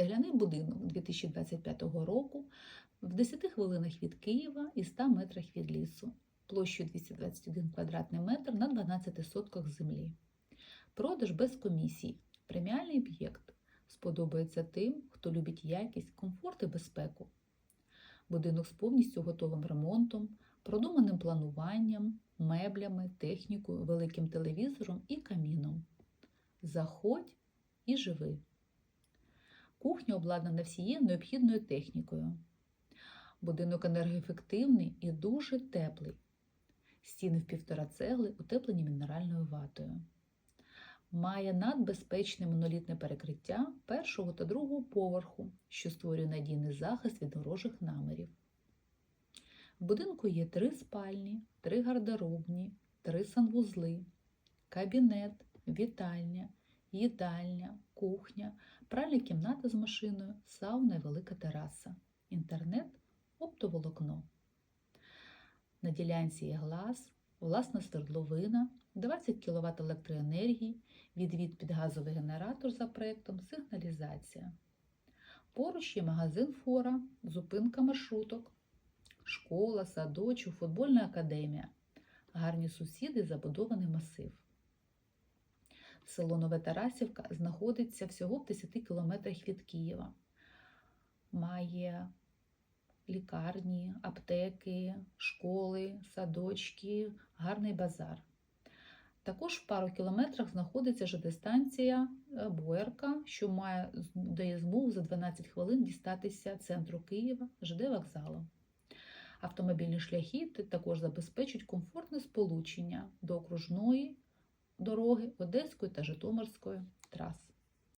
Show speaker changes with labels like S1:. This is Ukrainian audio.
S1: Цегляний будинок 2025 року в 10 хвилинах від Києва і 100 метрах від лісу, площею 221 квадратний метр на 12 сотках землі. Продаж без комісій. Преміальний об'єкт. Сподобається тим, хто любить якість, комфорт і безпеку. Будинок з повністю готовим ремонтом, продуманим плануванням, меблями, технікою, великим телевізором і каміном. Заходь і живи. Кухня обладнана всією необхідною технікою. Будинок енергоефективний і дуже теплий. Стіни в півтора цегли утеплені мінеральною ватою. Має надбезпечне монолітне перекриття першого та другого поверху, що створює надійний захист від ворожих намірів. В будинку є три спальні, три гардеробні, три санвузли, кабінет, вітальня, їдальня, кухня, пральна кімната з машиною, сауна і велика тераса, інтернет, оптоволокно. На ділянці є глаз, власна свердловина, 20 кВт електроенергії, відвід під газовий генератор за проєктом, сигналізація. Поруч є магазин фора, зупинка маршруток, школа, садочок, футбольна академія, гарні сусіди, забудований масив. Село Нове Тарасівка знаходиться всього в 10 кілометрах від Києва. Має лікарні, аптеки, школи, садочки, гарний базар. Також в пару кілометрах знаходиться ЖД-станція е, Боярка, що має дає змогу за 12 хвилин дістатися центру Києва ЖД вокзалом. Автомобільні шляхи також забезпечують комфортне сполучення до окружної дороги Одеської та Житомирської трас.